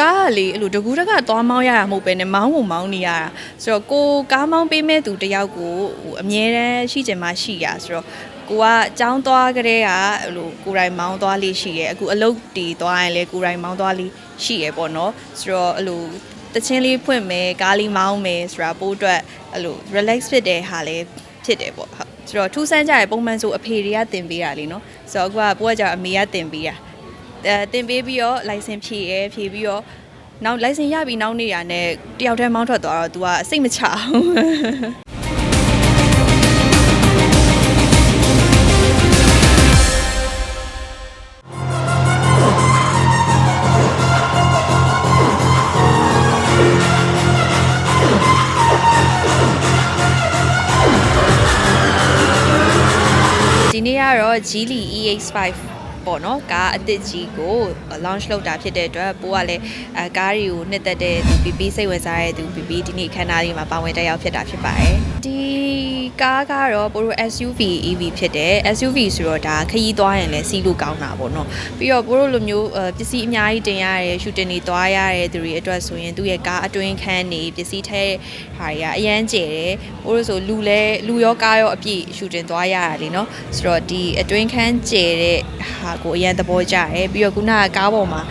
ကားကလေအဲ့လိုတကူတကသွားမောင်းရတာမဟုတ်ပဲねမောင်းကိုမောင်းနေရတာဆိုတော့ကိုကားမောင်းပေးမဲ့သူတယောက်ကိုဟိုအမြဲတမ်းရှိချင်မှရှိရဆိုတော့ကိုကအကြောင်းသွားကြတဲ့ကအဲ့လိုကိုယ်တိုင်မောင်းသွားလေးရှိရဲအခုအလုပ်တီသွားရင်လေကိုယ်တိုင်မောင်းသွားလေးရှိရဲပေါ့နော်ဆိုတော့အဲ့လိုတချင်းလေးဖွင့်မယ်ကားလေးမောင်းမယ်ဆိုတာပို့အတွက်အဲ့လို relax ဖြစ်တဲ့ဟာလေးဖြစ်တယ်ပေါ့ဟုတ်ဆိုတော့ထူးဆန်းကြရပုံမှန်ဆိုအဖေတွေကတင်ပေးတာလीเนาะဆိုတော့အခုကပို့ကကြအမေကတင်ပေးတာ အဲ တင်ပေးပြီးတော့ license ဖြည့်ရဲဖြည့်ပြီးတော့နောက် license ရပြီးနောက်နေ့ရနဲ့တယောက်တည်းမောင်းထွက်သွားတော့ तू ကစိတ်မချအောင်ဒီနေ့ကတော့ Geely EX5 ပေါ့နော်ကားအသစ်ကြီးကို launch လုပ်တာဖြစ်တဲ့အတွက်ပိုးကလည်းအဲကားတွေကိုနှစ်သက်တဲ့သူ PP စိတ်ဝင်စားတဲ့သူ PP ဒီနေ့ခန်းသားလေးမှာပါဝင်တက်ရောက်ဖြစ်တာဖြစ်ပါတယ် ဒီကားကတော့ပိုရို SUV EV ဖြစ်တယ် SUV ဆိုတော့ဒါခရီးသွားရင်လည်းစီးလို့ကောင်းတာပေါ့နော်ပြီးတော့ပိုရိုလိုမျိုးပစ္စည်းအများကြီးတင်ရတယ်ရှူတင်တွေသွားရတယ်သူတွေအတွက်ဆိုရင်သူ့ရဲ့ကားအတွင်းခန်းနေပစ္စည်းထဲဟာတွေကအရန်ကျယ်တယ်ပိုရိုဆိုလူလဲလူရောကားရောအပြည့်ရှူတင်သွားရတာလीနော်ဆိုတော့ဒီအတွင်းခန်းကျယ်တဲ့ဟာကိုအရန်သဘောကျတယ်ပြီးတော့ခုနကကားပေါ်မှာ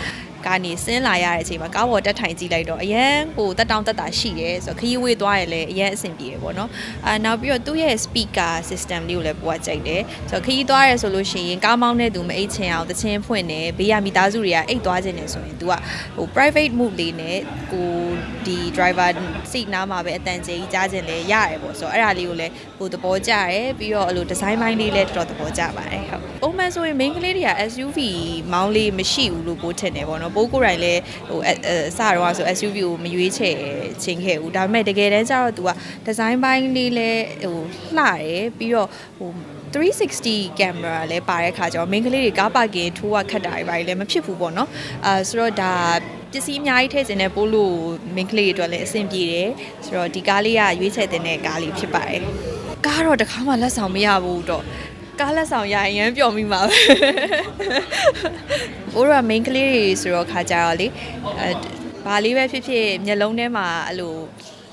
ကနေဆင်းလာရတဲ့အချိန်မှာကားပေါ်တက်ထိုင်ကြည့်လိုက်တော့အရန်ကိုတက်တောင့်တက်တာရှိတယ်ဆိုတော့ခရီးဝေးသွားရင်လည်းအရန်အဆင်ပြေတယ်ပေါ့နော်အာနောက်ပြီးတော့သူ့ရဲ့ speaker system လေးကိုလည်းပိုကကြိုက်တယ်ဆိုတော့ခရီးသွားရဲဆိုလို့ရှိရင်ကားမောင်းတဲ့သူမအိတ်ချင်အောင်တချင်းဖွင့်တယ်ဘေးကမိသားစုတွေကအိတ်သွားခြင်းနေဆိုရင် तू ကဟို private move လေးနဲ့ကိုဒီ driver seat နားမှာပဲအတန်ကြေကြီးကြားခြင်းလည်းရတယ်ပေါ့ဆိုတော့အဲ့ဒါလေးကိုလည်းဟိုသဘောကျတယ်ပြီးတော့အဲ့လို design ပိုင်းလေးလည်းတော်တော်သဘောကျပါတယ်ဟုတ်ပုံမှန်ဆိုရင် main ကလေးတွေက SUV မောင်းလေးမရှိဘူးလို့ပို့ထင်တယ်ပေါ့နော်ပိုးကိုယ်တိုင်လည်းဟိုအအအစတော့ဆို SUV ကိုမရွေးချယ်ချင်းခဲ့ဘူးဒါပေမဲ့တကယ်တမ်းကျတော့ तू က design ပိုင်းလေးလည်းဟိုလှတယ်ပြီးတော့ဟို360 camera လည်းပါတဲ့ခါကျတော့ main ကလေးတွေကားပါကင်ထိုးကခတ်တာတွေပါလည်းမဖြစ်ဘူးပေါ့နော်အာဆိုတော့ဒါပစ္စည်းအများကြီးထည့်ခြင်းနဲ့ပို့လို့ main ကလေးတွေအတွက်လည်းအဆင်ပြေတယ်ဆိုတော့ဒီကားလေးကရွေးချယ်တဲ့ကားလေးဖြစ်ပါတယ်ကားတော့တစ်ခါမှလက်ဆောင်မရဘူးတော့ ကားလက်ဆောင်ရရင်ရမ်းပျော်မိမှာပဲဘိုးတို့က main ကလေးတွေဆိုတော့ခါကြတော့လေအဲဘာလေးပဲဖြစ်ဖြစ်မျက်လုံးထဲမှာအဲ့လို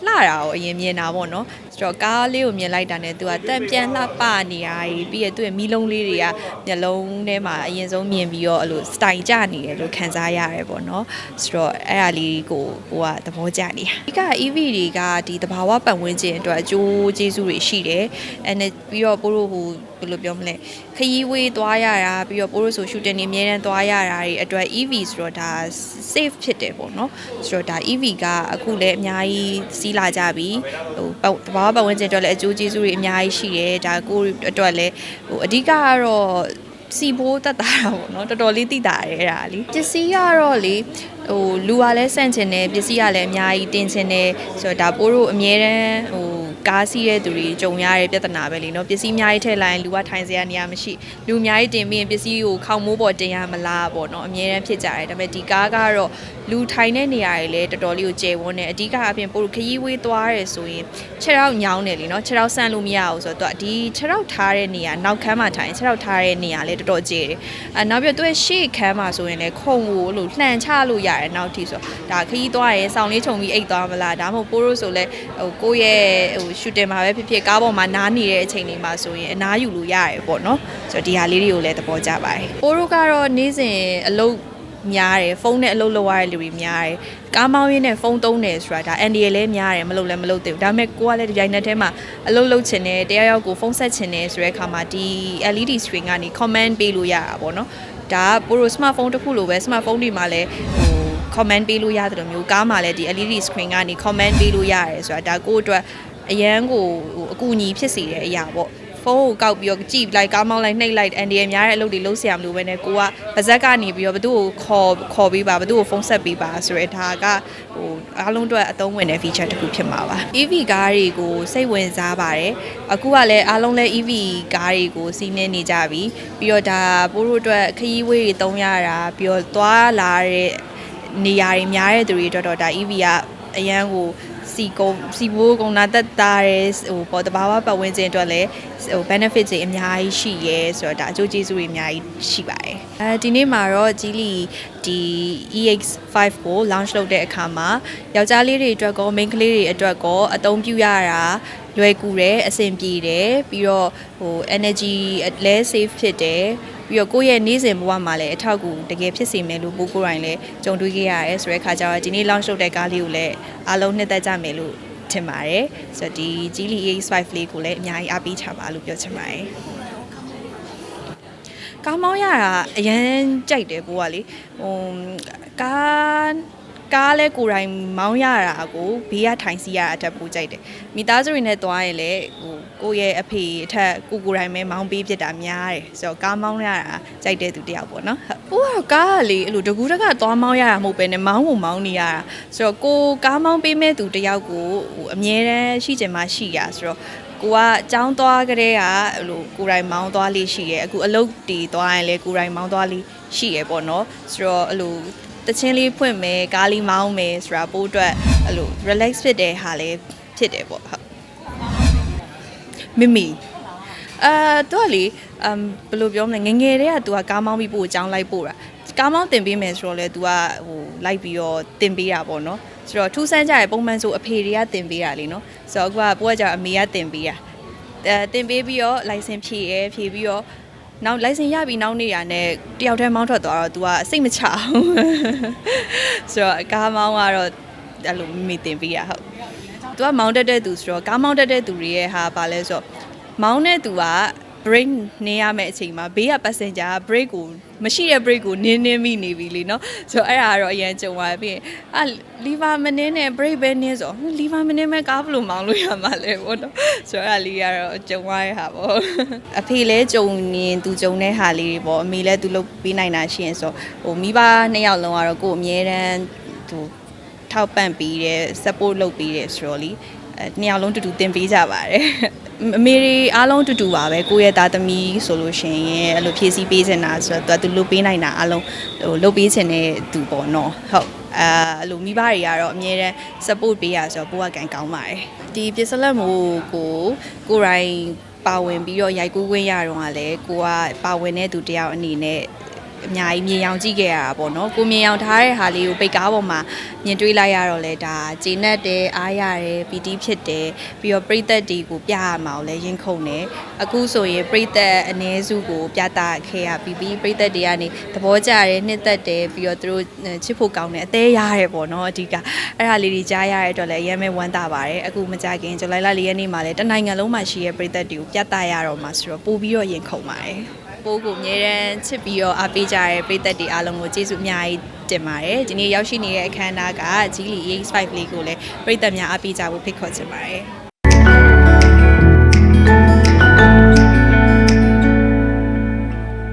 လှတာကိုအရင်မြင်တာပေါ့နော်ဆိုတော့ကားလေးကိုမြင်လိုက်တာနဲ့သူကတန့်ပြန်လှပနေရပြီးပြီးရသူ့ရဲ့မီးလုံးလေးတွေကမျက်လုံးထဲမှာအရင်ဆုံးမြင်ပြီးတော့အဲ့လို style ကျနေတယ်လို့ခံစားရတယ်ပေါ့နော်ဆိုတော့အဲ့ဒါလေးကိုဟိုကသဘောကျနေတာအဓိက EV တွေကဒီတဘာဝပတ်ဝန်းကျင်အတွက်အကျိုးကျေးဇူးတွေရှိတယ်အဲနဲ့ပြီးတော့ပို့လို့ဟိုဘယ်လိုပြောမလဲခရီးဝေးသွားရတာပြီးတော့ပို့လို့ဆို shooting တွေအများတန်းသွားရတာတွေအတွက် EV ဆိုတော့ဒါ safe ဖြစ်တယ်ပေါ့နော်ဆိုတော့ဒါ EV ကအခုလည်းအများကြီးစီးလာကြပြီဟိုပတ်တဘာဝပတ်ဝန်းကျင်အတွက်လည်းအကျိုးကျေးဇူးတွေအများကြီးရှိတယ်ဒါကိုယ့်အတွက်လည်းဟိုအဓိကကတော့စီဘိုးတက်တာတာပေါ့နော်တော်တော်လေးတိတာရဲတာလीပစ္စည်းကတော့လေဟိုလူကလည်းဆန့်ကျင်တယ်ပစ္စည်းကလည်းအများကြီးတင်ချင်တယ်ဆိုတော့ဒါပိုးတို့အမြဲတမ်းဟို ကားစီးတဲ့သူတွေကြုံရတဲ့ပြဿနာပဲလေနော်ပစ္စည်းအများကြီးထည့်လိုက်ရင်လူကထိုင်စရာနေရာမရှိလူအများကြီးတင်ပြီးရင်ပစ္စည်းကိုခေါင်းမိုးပေါ်တင်ရမလားပေါ့နော်အမြဲတမ်းဖြစ်ကြတယ်ဒါပေမဲ့ဒီကားကတော့လူထိုင်တဲ့နေရာတွေလည်းတော်တော်လေးကိုကျယ်ဝန်းတယ်အဓိကအပြင်ပို့ခရီးဝေးသွားရဲဆိုရင်ခြေထောက်ညောင်းတယ်လीနော်ခြေထောက်ဆန့်လို့မရဘူးဆိုတော့ဒီခြေထောက်ထားတဲ့နေရာနောက်ခန်းမှာထိုင်ခြေထောက်ထားတဲ့နေရာလည်းတော်တော်ကျယ်တယ်အဲနောက်ပြီးတော့သူ့ရဲ့ရှေ့ခန်းမှာဆိုရင်လည်းခုံကိုလို့လှန်ချလို့ရတယ်နောက်ထိဆိုဒါခရီးသွားရဲစောင်းလေးခြုံပြီးအိတ်သွားမလားဒါမှမဟုတ်ပိုးလို့ဆိုလဲဟိုကိုယ့်ရဲ့ဟိုရှူတင်မှာပဲဖြစ်ဖြစ်ကားပေါ်မှာနားနေတဲ့အချိန်တွေမှာဆိုရင်အနားယူလို့ရတယ်ပေါ့နော်ဆိုတော့ဒီဟာလေးတွေကိုလည်းသဘောကျပါတယ်ပိုးတို့ကတော့နေ့စဉ်အလုပ်များတယ်ဖုန်းနဲ့အလုပ်လုပ်ရတဲ့လူတွေများတယ်ကားမောင်းရင်းနဲ့ဖုန်းသုံးတယ်ဆိုတာဒါအန်ဒီရလည်းများတယ်မလုပ်လည်းမလုပ်သေးဘူးဒါပေမဲ့ကိုကလည်းဒီတိုင်းနဲ့ထဲမှာအလုပ်လုပ်ချင်တယ်တရားရောက်ကိုဖုန်းဆက်ချင်တယ်ဆိုတဲ့အခါမှာဒီ LED screen ကနေ comment ပေးလို့ရတာပေါ့နော်ဒါကပို့လို့ smartphone တစ်ခုလိုပဲ smartphone တွေမှာလည်းဟို comment ပေးလို့ရတယ်လို့မျိုးကားမှာလည်းဒီ LED screen ကနေ comment ပေးလို့ရတယ်ဆိုတာဒါကိုယ့်အတွက် အရန်ကိုအကူအညီဖြစ်စေတဲ့အရာပေါ့ဖုန်းကိုကောက်ပြီးတော့ကြည့်လိုက်ကားမောင်းလိုက်နှိပ်လိုက်အန်ဒီရများတဲ့အလုပ်တွေလုပ်ဆရာမလို့ပဲနဲ့ကိုကပါဇက်ကနေပြီးတော့ဘသူ့ကိုခေါ်ခေါ်ပေးပါဘသူ့ကိုဖုန်းဆက်ပေးပါဆိုရဲဒါကဟိုအားလုံးအတွက်အသုံးဝင်တဲ့ feature တစ်ခုဖြစ်မှာပါ EV ကားတွေကိုစိတ်ဝင်စားပါတယ်အခုကလည်းအားလုံးလည်း EV ကားတွေကိုစီးနှင်းနေကြပြီပြီးတော့ဒါပို့တို့အတွက်ခရီးဝေးတွေသုံးရတာပြီးတော့သွားလာတဲ့နေရာတွေများတဲ့သူတွေတော်တော်ဒါ EV ကအရန်ကို စီကုန်းစီဘိုးကုန်းနာတက်တာရဲဟိုပေါ်တဘာဝပတ်ဝန်းကျင်အတွက်လည်းဟို benefit တွေအများကြီးရှိရဲဆိုတော့ဒါအကျိုးကျေးဇူးတွေအများကြီးရှိပါတယ်အဲဒီနေ့မှာတော့ကြီးလီဒီ EX5 ကို launch လုပ်တဲ့အခါမှာယောက်ျားလေးတွေအတွက်ကော main ကလေးတွေအတွက်ကောအသုံးပြုရတာလွယ်ကူတယ်အဆင်ပြေတယ်ပြီးတော့ဟို energy လဲ save ဖြစ်တယ် ပြီးတော့ကိုယ့်ရဲ့နေ့စဉ်ဘဝမှာလည်းအထောက်အကူတကယ်ဖြစ်စေမယ်လို့ပို့ကိုယ်တိုင်လည်းကြုံတွေ့ခဲ့ရတယ်ဆိုတဲ့အခါကျတော့ဒီနေ့ launch လုပ်တဲ့ကားလေးကိုလည်းအားလုံးနှစ်သက်ကြမယ်လို့ထင်ပါတယ်ဆိုတော့ဒီ Geely EX5 လေးကိုလည်းအများကြီးအားပေးချပါလို့ပြောချင်ပါတယ်ကားမောင်းရတာအရန်ကြိုက်တယ်ကိုကလေဟိုကား ကားလဲကိုယ်တိုင်မောင်းရတာကိုဘေးကထိုင်စီရတာအထက်ပိုကြိုက်တယ်မိသားစုတွေနဲ့သွားရင်လည်းဟိုကိုယ့်ရဲ့အဖေအထက်ကိုကိုယ်တိုင်ပဲမောင်းပေးဖြစ်တာများတယ်ဆိုတော့ကားမောင်းရတာကြိုက်တဲ့သူတယောက်ပေါ့နော်ဟုတ်ဟိုကကားကလေအဲ့လိုတကူးတကသွားမောင်းရတာမဟုတ်ပဲနဲ့မောင်းကိုမောင်းနေရတာဆိုတော့ကိုကားမောင်းပေးမဲ့သူတယောက်ကိုဟိုအမြဲတမ်းရှိချင်မှရှိရဆိုတော့ကိုကအကြောင်းသွားကြတဲ့ကအဲ့လိုကိုယ်တိုင်မောင်းသွားလေးရှိရဲအခုအလုပ်တီသွားရင်လည်းကိုယ်တိုင်မောင်းသွားလေးရှိရဲပေါ့နော်ဆိုတော့အဲ့လို တချင်းလေးဖွင့်မယ်ကားလေးမောင်းမယ်ဆိုတာပို့အတွက်အဲ့လို relax ဖြစ်တဲ့ဟာလည်းဖြစ်တယ်ပေါ့ဟုတ်မမီအာသူကလေအမ်ဘယ်လိုပြောမလဲငယ်ငယ်တည်းက तू ကကားမောင်းပြီးပို့အကြောင်းလိုက်ပို့တာကားမောင်းတင်ပေးမယ်ဆိုတော့လေ तू ကဟိုလိုက်ပြီးတော့တင်ပေးတာပေါ့နော်ဆိုတော့ထူးဆန်းကြရပုံမှန်ဆိုအဖေတွေကတင်ပေးတာလीနော်ဆိုတော့အခုကပို့ကကြောင့်အမေကတင်ပေးတာအဲတင်ပေးပြီးတော့ license ဖြည့်ရဲဖြည့်ပြီးတော့ နောက် license ရပြီးနောက်နေ့ရနဲ့တယောက်တည်းမောင်းထွက်သွားတော့ तू ကစိတ်မချအောင်ဆိုတော့ကားမောင်းကတော့အဲ့လိုမိမိတင်ပေးရဟုတ်သူကမောင်းတက်တဲ့သူဆိုတော့ကားမောင်းတက်တဲ့သူတွေရဲ့ဟာပါလဲဆိုတော့မောင်းတဲ့သူက break နေရမယ့်အချိန်မှာဘေးက passenger က break ကိုမရှိတဲ့ break ကိုနင်းနင်းမိနေပြီလीเนาะဆိုတော့အဲ့ဒါကတော့အရင်ကြုံသွားပြီးရင်အာ lever မနင်းနဲ့ break ပဲနင်းဆို lever မနင်းမဲ့ကားဘယ်လိုမောင်းလို့ရမှာလဲပေါ့နော်ဆိုတော့အဲ့ဒါလေးကတော့ကြုံသွားရဟာပေါ့အဖေလဲကြုံရင်သူကြုံတဲ့ဟာလေးတွေပေါ့အမေလဲသူလုပ်ပေးနိုင်တာရှိရင်ဆိုဟိုမိဘနှစ်ယောက်လုံးကတော့ကိုယ်အမြဲတမ်းဟို ထောက်ပံ့ပေးတယ် support လုပ်ပေးတယ်ဆိုတော့လीအဲ နှစ်ယောက်လုံးတူတူတင်ပေးကြပါတယ်အမေတွေအားလုံးတူတူပါပဲကိုယ့်ရဲ့သားသမီးဆိုလို့ရှိရင်အဲ့လိုဖြည့်ဆည်းပေးချင်တာဆိုတော့သူကသူလုပ်ပေးနိုင်တာအားလုံးဟိုလုပ်ပေးချင်တဲ့သူပေါ့နော်ဟုတ်အဲအဲ့လိုမိဘတွေကတော့အမြဲတမ်း support ပေးရဆိုတော့ပိုးကကန်ကောင်းပါတယ်ဒီပစ္စလက်မို့ကိုကိုယ်တိုင်ပါဝင်ပြီးတော့ရိုက်ကူးခွင့်ရတော့ကလည်းကိုကပါဝင်တဲ့သူတယောက်အနေနဲ့ အများကြီးမြင်အောင်ကြည့်ခဲ့ရတာပေါ့နော်ကိုမြင်အောင်ထားတဲ့ဟာလေးကိုပိတ်ကားပေါ်မှာမြင်တွေ့လိုက်ရတော့လေဒါဂျင်းနဲ့တယ်အားရတယ်ပီတီဖြစ်တယ်ပြီးတော့ပြိသက်တီကိုပြရမှာကိုလည်းရင်ခုန်တယ်အခုဆိုရင်ပြိသက်အ ਨੇ စုကိုပြတာခဲ့ရပြီးပြီးပြိသက်တွေကနေသဘောကျတယ်နှစ်သက်တယ်ပြီးတော့သူတို့ချစ်ဖို့ကောင်းတယ်အသေးရတယ်ပေါ့နော်အဓိကအဲ့ဒါလေးတွေကြားရတဲ့အတွက်လည်းအရင်ပဲဝမ်းသာပါတယ်အခုမကြခင်ဇူလိုင်လ၄ရက်နေ့မှာလည်းတနိုင်ငံလုံးမှာရှိတဲ့ပြိသက်တွေကိုပြတာရတော့မှာဆိုတော့ပို့ပြီးတော့ရင်ခုန်ပါတယ် ပိုးကိုအမြဲတမ်းချစ်ပြီးတော့အားပေးကြတဲ့ပရိသတ်တွေအားလုံးကိုကျေးဇူးအများကြီးတင်ပါတယ်ဒီနေ့ရောက်ရှိနေတဲ့အခမ်းအနားက Geely EX5 လေးကိုလည်းပရိသတ်များအားပေးကြဖို့ဖိတ်ခေါ်ချင်ပါတယ်